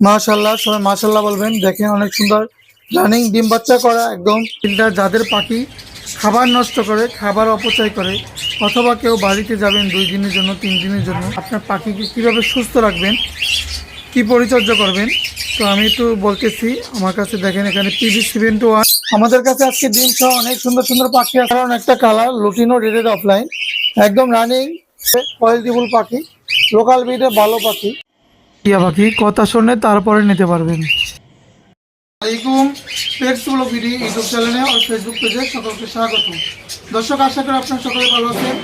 মাশাল্লাহ সবাই মাশাল্লাহ বলবেন। দেখেন অনেক সুন্দর রানিং ডিম বাচ্চা করা, একদম ফিল্টার যাদের পাখি খাবার নষ্ট করে, খাবার অপচয় করে, অথবা কেউ বাড়িতে যাবেন দুই দিনের জন্য, তিন দিনের জন্য, আপনার পাখিকে কীভাবে সুস্থ রাখবেন, কি পরিচর্যা করবেন, তো আমি একটু বলতেছি, আমার কাছে দেখেন এখানে পিভি সেভেন টু ওয়ান আমাদের কাছে আজকে ডিম সহ অনেক সুন্দর সুন্দর পাখি আছে, কারণ একটা colour lutino red eyed offline একদম রানিং কোয়ালিটিফুল পাখি লোকাল ব্রিডের ভালো পাখি। টিয়া পাখি, কথা শুনে তারপরে নিতে পারবেন। আলাইকুম ভিডি ইউটিউব চ্যানেলে আর ফেসবুক পেজে সকলকে স্বাগত। দর্শক, আশা করি আপনার সকলে ভালো আছেন।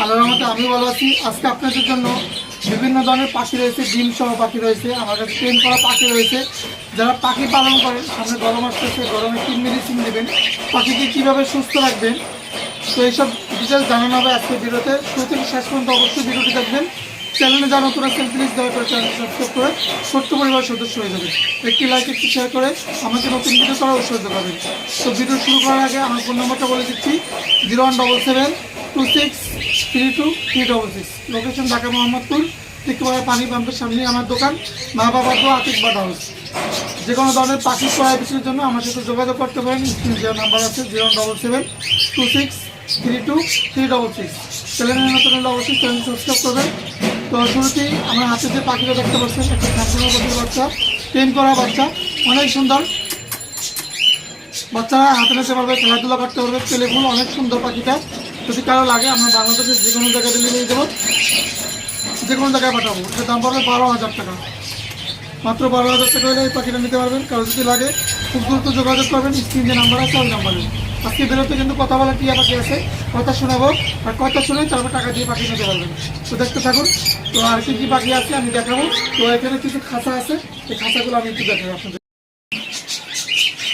আল্লাহর রহমতে আমি ভালো আছি। আজকে আপনাদের জন্য বিভিন্ন ধরনের পাখি রয়েছে, ডিম সহ পাখি রয়েছে কাছে ট্রেন করা পাখি রয়েছে। যারা পাখি পালন করেন, সামনে গরম আসতেছে, গরমে কি মেডিসিন দেবেন। পাখিকে কীভাবে সুস্থ রাখবেন? তো এইসব ডিটেলস জানানো হবে আজকে ভিডিওতে। শুরু থেকে শেষ পর্যন্ত অবশ্যই ভিডিওটি দেখবেন। চ্যানেলে যা নতুন আছেন প্লিজ দয়া করে চ্যানেল সাবস্ক্রাইব করে ছোট্ট পরিবার সদস্য হয়ে যাবে একটি লাইক একটি শেয়ার করে আমাকে নতুন ভিডিও করা উৎসাহ পাবেন তো ভিডিও শুরু করার আগে আমার ফোন নম্বরটা বলে দিচ্ছি zero one double seven two six three two three double six location Dhaka, Mohammadpur দেখতে পানি পাম্পের সামনে আমার দোকান, মা বাবা তো আতিক বাদ হাউস যে কোনো ধরনের পাখি ক্রয় বিক্রির জন্য আমার সাথে যোগাযোগ করতে পারেন দেওয়া নাম্বার আছে zero one double seven two six three two three double six চ্যানেলের নতুন অবশ্যই চ্যানেল সাবস্ক্রাইব করবেন। তো শুরুতেই আমার হাতে যে পাখিটা দেখতে পাচ্ছেন একটা সম্পূর্ণ পাখির বাচ্চা ট্রেন করা বাচ্চা, অনেক সুন্দর। বাচ্চারা হাতে নিতে পারবে, খেলাধুলা করতে পারবে ছেলেগুলো অনেক সুন্দর পাখিটা। যদি কারও লাগে, আমরা বাংলাদেশের যে কোনো জায়গায় ডেলিভারি দেবো যে কোনো জায়গায় পাঠাবো। এটার দাম পড়বে বারো হাজার টাকা। মাত্র বারো হাজার টাকা হলে এই পাখিটা নিতে পারবেন। কারও যদি লাগে, খুব দ্রুত যোগাযোগ করবেন। স্ক্রিন যে নাম্বার আছে, ওই নাম্বারে। আজকে বেরোতে কিন্তু কথা বলা টিয়া পাখি আছে? কথা শোনাবো, আর কথা শুনে তারপর টাকা দিয়ে পাখি নিতে পারবেন। তো দেখতে থাকুন, তো আর কি কি পাখি আছে আমি দেখাবো। তো এখানে কিছু খাঁচা আছে, এই খাঁচাগুলো আমি একটু দেখাবো আপনাদের।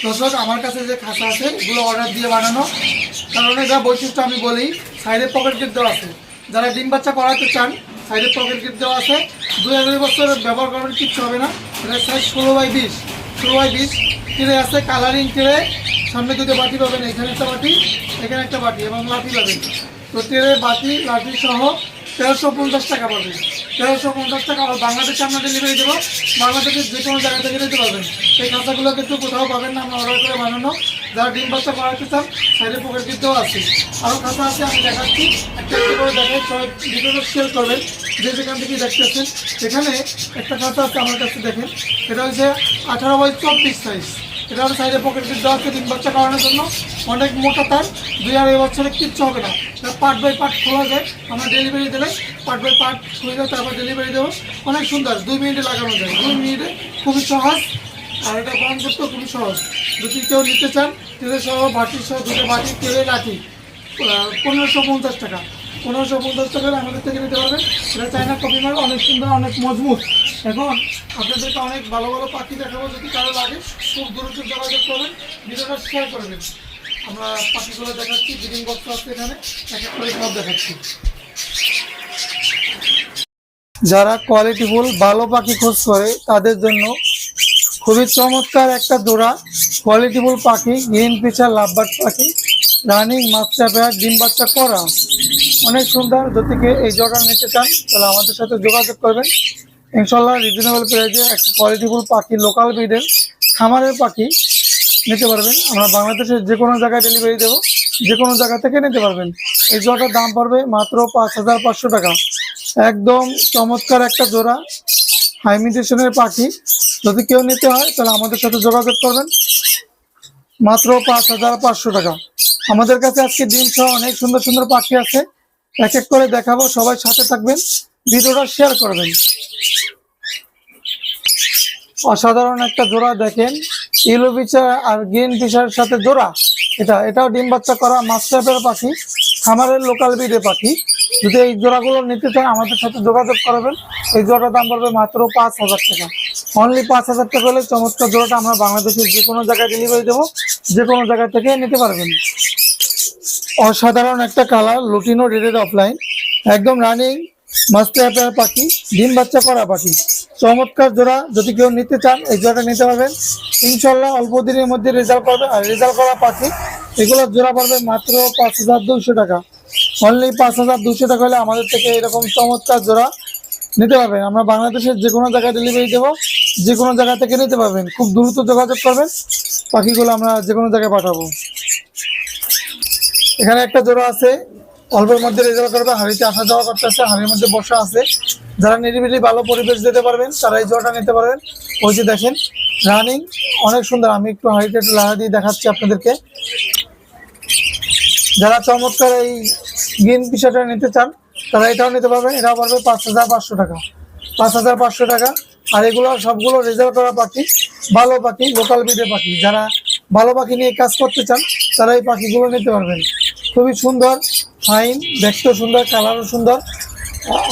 দর্শক, আমার কাছে যে খাঁচা আছে, এগুলো অর্ডার দিয়ে বানানো। কারণ যা বৈশিষ্ট্য আমি বলি সাইডে পকেট গেট দেওয়া আছে। যারা ডিম বাচ্চা করাতে চান সাইডে পকেট গেট দেওয়া আছে। দুই আড়াই বছর ব্যবহার করার কিচ্ছু হবে না। এটা সাইজ ষোলো বাই বিশ। ষোলো বাই বিশ। ট্রে আছে কালারিং ট্রে সামনে দুটো বাটি পাবেন, এখানে একটা বাটি এখানে একটা বাটি এবং লাঠি পাবেন। তো ট্রে বাটি লাঠি সহ তেরোশো পঞ্চাশ টাকা পাবেন। তেরোশো পঞ্চাশ টাকা আবার বাংলাদেশে আমরা ডেলিভারি দেবো। বাংলাদেশের যে কোনো জায়গা থেকে নিতে পারবেন। এই খাতাগুলো কিন্তু কোথাও পাবেন না, আমরা অর্ডার করে বানানো। যারা ডিম বাচ্চা করাতে চান সাইডে পকেট দিতেও আছে। আরও খাতা আছে, আমি দেখাচ্ছি। একটা একটা করে দেখাই সবাই শেয়ার করবেন। যে যেখান থেকে দেখতেছেন। এখানে একটা খাতা আছে আমার কাছে, দেখেন। এটা হচ্ছে আঠারো বাই চব্বিশ সাইজ এটা সাইডে পকেট দেওয়া আছে ডিম বাচ্চা করানোর জন্য। অনেক মোটা তার, দুই আড়াই বছরে কিচ্ছু হবে না। পার্ট বাই পার্ট খোলা যায়, আমরা ডেলিভারি দিলে পার্ট বাই পার্ট খুলে যায় তারপর ডেলিভারি দেবো। অনেক সুন্দর, দুই মিনিটে লাগানো যায়। দুই মিনিটে খুবই সহজ, আর এটা বন্ধ করতে খুবই সহজ। যদি কেউ নিতে চান তেলে সহ বাটি সহ, দুটো বাটি, তেলে লাঠি পনেরোশো পঞ্চাশ টাকা। পনেরোশো পঞ্চাশ টাকা হলে আমাদের থেকে নিতে পারবেন। এটা চায়না কপি মাল, অনেক সুন্দর, অনেক মজবুত। এখন আপনাদেরকে অনেক ভালো ভালো পাখি দেখাবো, যদি কারও লাগে, খুব দ্রুত যোগাযোগ করবেন, ভিডিওটা শেয়ার করবেন আমরা পাখিগুলো দেখাচ্ছি ব্রিডিং বক্স আছে এখানে, এক এক করে সব দেখাচ্ছি। যারা কোয়ালিটিফুল ভালো পাখি খোঁজ করে, তাদের জন্য খুবই চমৎকার একটা জোড়া কোয়ালিটিফুল পাখি গ্রিন পিচার লাভবার্ড পাখি, রানিং মাস্টার পেয়ার, ডিম বাচ্চা করা। অনেক সুন্দর, যদি এই জোড়া নিতে চান, তাহলে আমাদের সাথে যোগাযোগ করবেন। ইনশাল্লাহ রিজনেবল প্রাইসে একটা কোয়ালিটিফুল পাখি লোকাল ব্রিডের খামারের পাখি নিতে পারবেন। আমরা বাংলাদেশের যে কোনো জায়গায় ডেলিভারি দেবো, যে কোনো জায়গা থেকে নিতে পারবেন। এই জোড়াটার দাম পড়বে মাত্র পাঁচ হাজার পাঁচশো টাকা। একদম চমৎকার একটা জোড়া হাইমিটেশনের পাখি। যদি কেউ নিতে হয়, তাহলে আমাদের সাথে যোগাযোগ করবেন। মাত্র পাঁচ হাজার পাঁচশো টাকা। আমাদের কাছে আজকে ডিম সহ অনেক সুন্দর সুন্দর পাখি আছে। এক এক করে দেখাবো, সবাই সাথে থাকবেন, ভিডিওটা শেয়ার করবেন। অসাধারণ একটা জোড়া দেখেন ইলো বিচার আর গ্রিন ফিশারের সাথে জোড়া। এটা, এটাও ডিম বাচ্চা করা মাস্টারের পাখি, খামারের লোকাল বিডে পাখি। যদি এই জোড়াগুলো নিতে চান, আমাদের সাথে যোগাযোগ করবেন। এই জোড়াটার দাম পড়বে মাত্র পাঁচ হাজার টাকা। অনলি পাঁচ হাজার টাকা হলে চমৎকার জোড়াটা আমরা বাংলাদেশের যে কোনো জায়গায় ডেলিভারি দেবো, যে কোনো জায়গা থেকে নিতে পারবেন। অসাধারণ একটা colour, lutino red eyed offline একদম রানিং মাস্টার পেয়ার পাখি, ডিম বাচ্চা করা পাখি। চমৎকার জোড়া, যদি কেউ নিতে চান, এই জোড়াটা নিতে পারবেন। ইনশাল্লাহ অল্প দিনের মধ্যে রেজাল্ট পাবে, আর রেজাল্ট করা পাখি এগুলোর জোড়া পড়বে মাত্র পাঁচ হাজার দুশো টাকা। অনলি পাঁচ হাজার দুশো টাকা হলে আমাদের থেকে এরকম চমৎকার জোড়া নিতে পারবেন। আমরা বাংলাদেশের যে কোনো জায়গায় ডেলিভারি দেবো, যে কোনো জায়গা থেকে নিতে পারবেন। খুব দ্রুত যোগাযোগ করবেন, পাখিগুলো আমরা যে কোনো জায়গায় পাঠাবো। এখানে একটা জোড়া আছে, অল্পের মধ্যে রেজাল্ট করবে, হাড়িতে আসা যাওয়া করতেছে, হাড়ির মধ্যে বসা আছে। যারা নিরিবিলি ভালো পরিবেশ দিতে পারবেন, তারা এই জোড়াটা নিতে পারবেন। ওই যে দেখেন রানিং অনেক সুন্দর। আমি একটু হাড়িতে একটু লাহা দিয়ে দেখাচ্ছি আপনাদেরকে। যারা চমৎকার এই গ্রিন পিসাটা নিতে চান, তারা এটাও নিতে পারবেন। এটাও পড়বে পাঁচ হাজার পাঁচশো টাকা। পাঁচ হাজার পাঁচশো টাকা। আর এগুলো সবগুলো রেজাল্ট করা পাখি, ভালো পাখি লোকাল বিডের পাখি। যারা ভালো পাখি নিয়ে কাজ করতে চান, তারা এই পাখিগুলো নিতে পারবেন। খুবই সুন্দর ফাইন দেখতেও সুন্দর কালারও সুন্দর।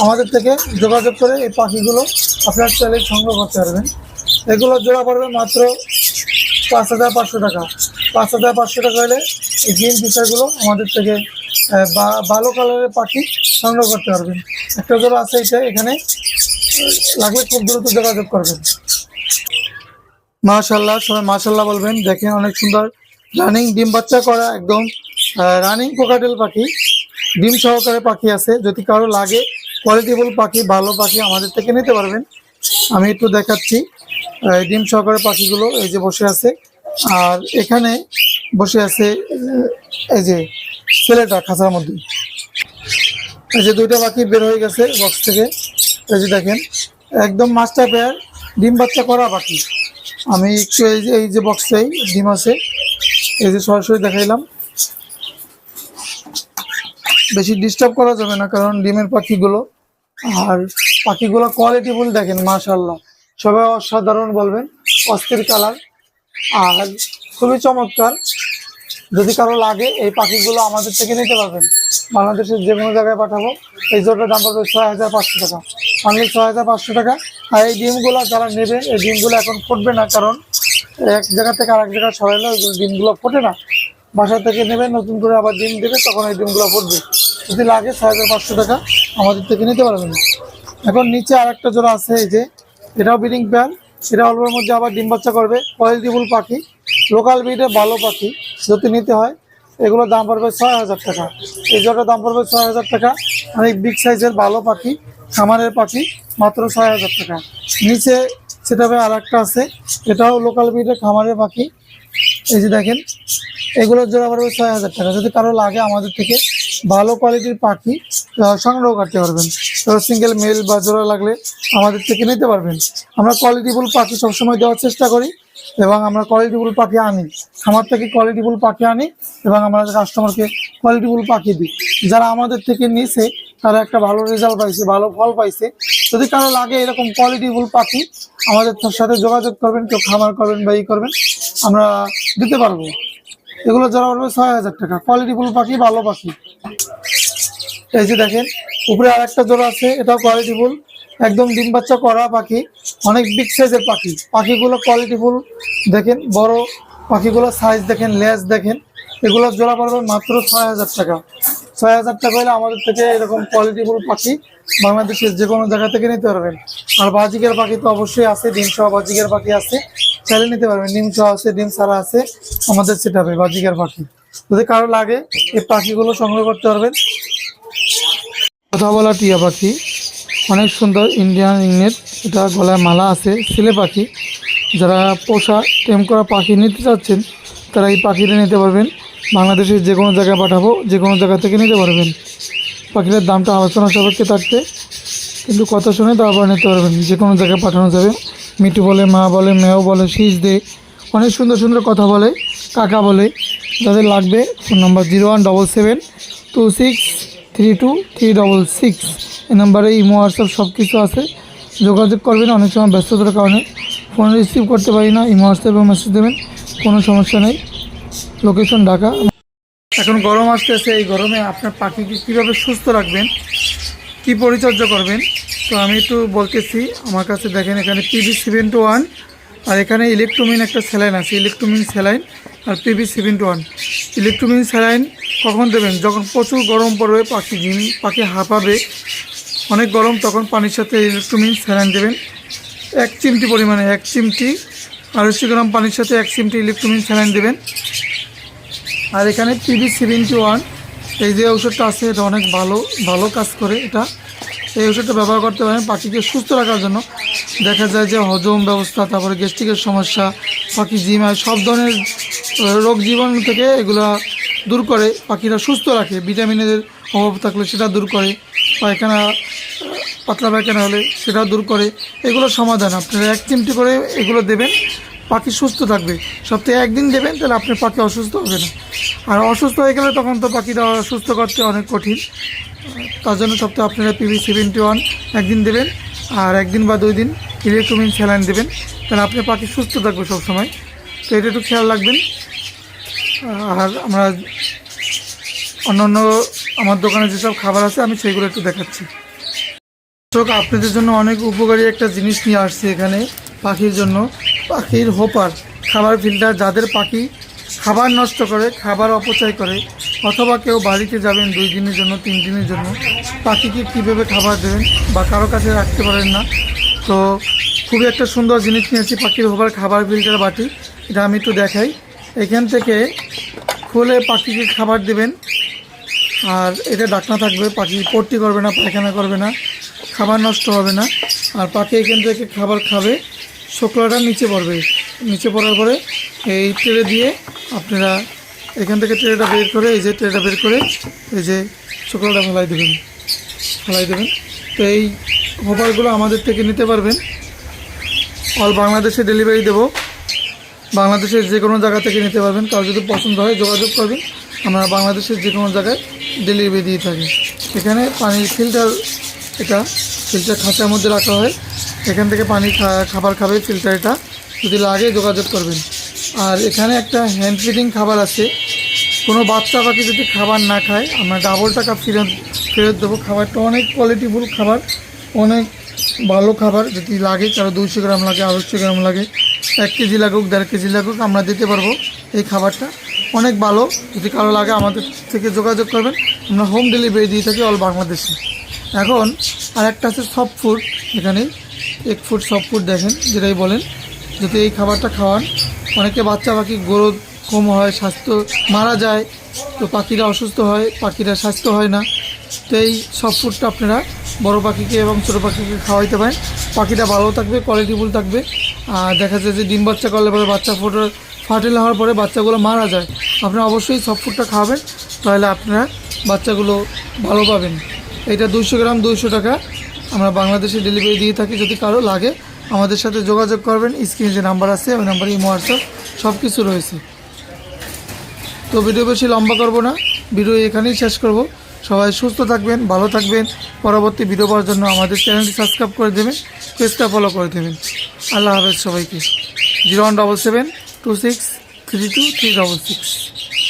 আমাদের থেকে যোগাযোগ করে এই পাখিগুলো আপনার চাইলে সংগ্রহ করতে পারবেন। এগুলো জোড়া পড়বে মাত্র পাঁচ হাজার পাঁচশো টাকা। পাঁচ হাজার পাঁচশো টাকা হলে এই গ্রিন ফিশারগুলো আমাদের থেকে ভালো কালারের পাখি সংগ্রহ করতে পারবেন। একটা জোড়া আছে এটা এখানে লাগলে খুব দ্রুত যোগাযোগ করবেন। মাশাল্লাহ সবাই মাশাল্লাহ বলবেন। দেখেন অনেক সুন্দর রানিং ডিম বাচ্চা করা, একদম রানিং কোকাটেল পাখি, ডিম সহকারে পাখি আছে। যদি কারও লাগে কোয়ালিটিফুল পাখি, ভালো পাখি আমাদের থেকে নিতে পারবেন। আমি একটু দেখাচ্ছি ডিম সহকারে পাখিগুলো এই যে বসে আছে। আর এখানে বসে আছে এই যে ছেলেটা খাঁচার মধ্যে। এই যে দুইটা পাখি বের হয়ে গেছে বক্স থেকে। এই যে দেখেন, একদম মাস্টার পেয়ার ডিম বাচ্চা করা পাখি। আমি একটু এই যে এই যে বক্সটাই ডিম আছে। এই যে সরাসরি দেখাইলাম। বেশি ডিস্টার্ব করা যাবে না, কারণ ডিমের পাখিগুলো আর পাখিগুলো কোয়ালিটি বলে দেখেন মাশাল্লাহ সবাই অসাধারণ বলবেন, অস্থির কালার আর খুবই চমৎকার। যদি কারও লাগে, এই পাখিগুলো আমাদের থেকে নিতে পারবেন। বাংলাদেশের যে কোনো জায়গায় পাঠাবো। এই জোরটার দাম পড়বে ছয় হাজার পাঁচশো টাকা। অনলি ছয় হাজার পাঁচশো টাকা। আর এই ডিমগুলো যারা নেবেন এই ডিমগুলো এখন ফুটবে না, কারণ এক জায়গা থেকে আরেক জায়গায় সরাইলে ডিমগুলো ফোটে না। বাসা থেকে নেবে, নতুন করে আবার ডিম দেবে, তখন এই ডিমগুলো ফুটবে। যদি লাগে ছয় হাজার পাঁচশো টাকা, আমাদের থেকে নিতে পারবেন। এখন নিচে আরেকটা জোড়া আছে, এই যে, এটাও ব্রিডিং প্যান। এটা অল্পের মধ্যে আবার ডিম বাচ্চা করবে কোয়ালিটিফুল পাখি, লোকাল ব্রিডের ভালো পাখি, যদি নিতে হয় এগুলোর দাম পড়বে ছয় হাজার টাকা। এই জোড়ার দাম পড়বে ছয় হাজার টাকা। অনেক বিগ সাইজের ভালো পাখি। খামারের পাখি মাত্র ছয় হাজার টাকা। নিচে সেটা আর একটা আছে, এটাও লোকাল ব্রিডের খামারের পাখি। এই যে দেখেন, এগুলোর জোড়া পড়বে ছয় হাজার টাকা। যদি কারও লাগে আমাদের থেকে ভালো কোয়ালিটির পাখি সংগ্রহ করতে পারবেন। সিঙ্গেল মেল বা জোড়া লাগলে আমাদের থেকে নিতে পারবেন। আমরা কোয়ালিটিফুল পাখি সবসময় দেওয়ার চেষ্টা করি এবং আমরা কোয়ালিটিফুল পাখি আনি। আমার থেকে কোয়ালিটিফুল পাখি আনি এবং আমরা কাস্টমারকে কোয়ালিটিফুল পাখি দিই। যারা আমাদের থেকে নিছে, তারা একটা ভালো রেজাল্ট পাইছে, ভালো ফল পাইছে। যদি কারও লাগে এরকম কোয়ালিটিফুল পাখি, আমাদের সাথে যোগাযোগ করবেন, কেউ খামার করবেন বা ই করবেন, আমরা দিতে পারব। এগুলো যারা পড়বে ছয় হাজার টাকা। কোয়ালিটিফুল পাখি, ভালো পাখি। এই যে দেখেন, উপরে আর একটা জোড়া আছে, এটাও কোয়ালিটিফুল একদম ডিম বাচ্চা করা পাখি, অনেক বিগ সাইজের পাখি। পাখিগুলো কোয়ালিটিফুল দেখেন, বড় পাখিগুলো সাইজ দেখেন, লেজ দেখেন, এগুলোর জোড়া পড়বে মাত্র ছয় হাজার টাকা। ছয় হাজার টাকা হলে আমাদের থেকে এরকম কোয়ালিটিফুল পাখি বাংলাদেশের যে কোনো জায়গা থেকে নিতে পারবেন। আর বাজিকের পাখি তো অবশ্যই আছে ডিম বাজিকের পাখি আছে। চাইলে নিতে পারবেন। ডিম সহ আছে, ডিম ছাড়া আছে আমাদের সেটা বাজিকের পাখি। যদি কারও লাগে, এই পাখিগুলো সংগ্রহ করতে পারবেন। কথা বলা টিয়া পাখি। অনেক সুন্দর ইন্ডিয়ান ইংনেট এটা গলায় মালা আছে, ছেলে পাখি। যারা পোষা টেম করা পাখি নিতে চাচ্ছেন, তারা এই পাখিটা নিতে পারবেন। বাংলাদেশের যে কোনো জায়গায় পাঠাবো, যে কোনো জায়গা থেকে নিতে পারবেন। পাখিটার দামটা আলোচনা সাপেক্ষে থাকতে কিন্তু কথা শুনে তারপর নিতে পারবেন। যে কোনো জায়গায় পাঠানো যাবে। মিটু বলে, মা বলে, মেয়েও বলে শীষ দে। অনেক সুন্দর সুন্দর কথা বলে, কাকা বলে। যাদের লাগবে phone number zero one double seven two six three two three double six. এই নাম্বারে ইমো, হোয়াটসঅ্যাপ সব কিছু আছে। যোগাযোগ করবেন, অনেক সময় ব্যস্ততার কারণে। ফোন রিসিভ করতে পারি না, ইমো, হোয়াটসঅ্যাপে মেসেজ দেবেন, কোনো সমস্যা নেই। লোকেশন ঢাকা। এখন গরম আসতেছে, এই গরমে আপনার পাখিকে কীভাবে সুস্থ রাখবেন, কি পরিচর্যা করবেন তো আমি একটু বলতেছি, আমার কাছে দেখেন এখানে সেভেন টু ওয়ান আর এখানে ইলেকট্রোমিন একটা স্যালাইন আছে ইলেকট্রোমিন স্যালাইন আর seven two one Electromin saline কখন দেবেন? যখন প্রচুর গরম পড়বে, পাখি ঘিম পাখি হাঁপাবে, অনেক গরম, তখন পানির সাথে ইলেকট্রোমিন স্যালাইন দেবেন। এক চিমটি পরিমাণে, এক চিমটি আড়াইশো গ্রাম পানির সাথে এক চিমটি ইলেকট্রোমিন স্যালাইন দেবেন। আর এখানে পিবি সেভেন্টি ওয়ান এই যে ঔষধটা আছে, এটা অনেক ভালো ভালো কাজ করে এটা। এই ওষুধটা ব্যবহার করতে পারেন পাখিকে সুস্থ রাখার জন্য। দেখা যায় যে হজম ব্যবস্থা, তারপরে গ্যাস্ট্রিকের সমস্যা, পাখি জিমা সব ধরনের রোগ জীবাণু থেকে এগুলা দূর করে, পাখিরা সুস্থ রাখে। ভিটামিনের অভাব থাকলে সেটা দূর করে, পায়খানা পাতলা পায়খানা হলে সেটা দূর করে। এগুলো সমাধান আপনারা এক চিমটি করে এগুলো দেবেন, পাখি সুস্থ থাকবে। সপ্তাহে একদিন দেবেন, তাহলে আপনার পাখি অসুস্থ হবে না। আর অসুস্থ হয়ে গেলে তখন তো পাখিটা সুস্থ করতে অনেক কঠিন। তার জন্য সপ্তাহে আপনারা পিভি সেভেন্টি ওয়ান একদিন দেবেন আর একদিন বা দুই দিন ইলেকট্রোমিন স্যালাইন দেবেন। তাহলে আপনার পাখি সুস্থ থাকবে সবসময়। তো এটা একটু খেয়াল রাখবেন। আর আমরা অন্যান্য আমার দোকানে যেসব খাবার আছে, আমি সেগুলো একটু দেখাচ্ছি। দর্শক, আপনাদের জন্য অনেক উপকারী একটা জিনিস নিয়ে আসছি এখানে পাখির জন্য। পাখির হোপার, খাবার ফিল্টার যাদের পাখি খাবার নষ্ট করে, খাবার অপচয় করে, অথবা কেউ বাড়িতে যাবেন দুই দিনের জন্য, তিন দিনের জন্য পাখিকে কীভাবে খাবার দেবেন বা কারও কাছে রাখতে পারেন না? তো খুবই একটা সুন্দর জিনিস নিয়েছি পাখির হোপার খাবার ফিল্টার বাটি। এটা আমি একটু দেখাই। এখান থেকে খুলে পাখিকে খাবার দেবেন। আর এটা ডাকনা থাকবে, পাখি পট্টি করবে না, পায়খানা করবে না, খাবার নষ্ট হবে না। আর পাখি এখান থেকে খাবার খাবে। শোকলাটা নিচে পড়বে। নিচে পড়ার পরে এই ট্রে দিয়ে আপনারা এখান থেকে ট্রেটা বের করে, এই যে ট্রেটা বের করে, এই যে শোকলাটা ফেলাই দেবেন। ফেলাই দেবেন। তো এই হোপারগুলো আমাদের থেকে নিতে পারবেন। অল বাংলাদেশে ডেলিভারি দেবো। বাংলাদেশের যে কোনো জায়গা থেকে নিতে পারবেন। কারও যদি পছন্দ হয়, যোগাযোগ করবেন। আমরা বাংলাদেশের যে কোনো জায়গায় ডেলিভারি দিয়ে থাকি। এখানে পানির ফিল্টার এটা ফিল্টার খাঁচার মধ্যে রাখা হয়। এখান থেকে পানি খাবার খাবে ফিল্টার এটা যদি লাগে যোগাযোগ করবেন। আর এখানে একটা হ্যান্ড ফিডিং খাবার আছে। কোনো বাচ্চা পাখি যদি খাবার না খায়, আমরা ডাবল টাকা ফেরত ফেরত দেবো। খাবারটা অনেক কোয়ালিটিফুল খাবার, অনেক ভালো খাবার। যদি লাগে, কারও দুইশো গ্রাম লাগে, আড়াইশো গ্রাম লাগে, এক কেজি লাগুক, দেড় কেজি লাগুক, আমরা দিতে পারব এই খাবারটা। অনেক ভালো। যদি কারও লাগে আমাদের থেকে যোগাযোগ করবেন। আমরা হোম ডেলিভারি দিয়ে থাকি অল বাংলাদেশে এখন আর একটা আছে সফট ফুড এখানে এক ফুট, সব ফুড দেখেন, যেটাই বলেন, যাতে এই খাবারটা খাওয়ান। অনেকে বাচ্চা পাখি গ্রোথ কম হয়, স্বাস্থ্য মারা যায়, তো পাখিরা অসুস্থ হয়, পাখিরা স্বাস্থ্য হয় না। তো এই সব ফুডটা আপনারা বড় পাখিকে এবং ছোটো পাখিকে খাওয়াইতে পারেন। পাখিটা ভালো থাকবে কোয়ালিটিফুল থাকবে। আর দেখা যায় যে ডিম বাচ্চা করলে পরে বাচ্চা ফোটো ফাটেল হওয়ার পরে বাচ্চাগুলো মারা যায়। আপনারা অবশ্যই সব ফুডটা খাওয়াবেন, তাহলে আপনারা বাচ্চাগুলো ভালো পাবেন। এটা দুইশো গ্রাম, দুইশো টাকা। আমরা বাংলাদেশে ডেলিভারি দিয়ে থাকি, যদি কারও লাগে, আমাদের সাথে যোগাযোগ করবেন। স্ক্রিনে যে নাম্বার আছে, ওই নাম্বারে ইমো হোয়াটসঅ্যাপ সব কিছু রয়েছে। তো ভিডিও বেশি লম্বা করব না ভিডিও এখানেই শেষ করব। সবাই সুস্থ থাকবেন, ভালো থাকবেন। পরবর্তী ভিডিও পাওয়ার জন্য আমাদের চ্যানেলটি সাবস্ক্রাইব করে দেবেন পেজটা ফলো করে দেবেন। আল্লাহ হাফেজ সবাইকে। Zero one double seven two six three two three double six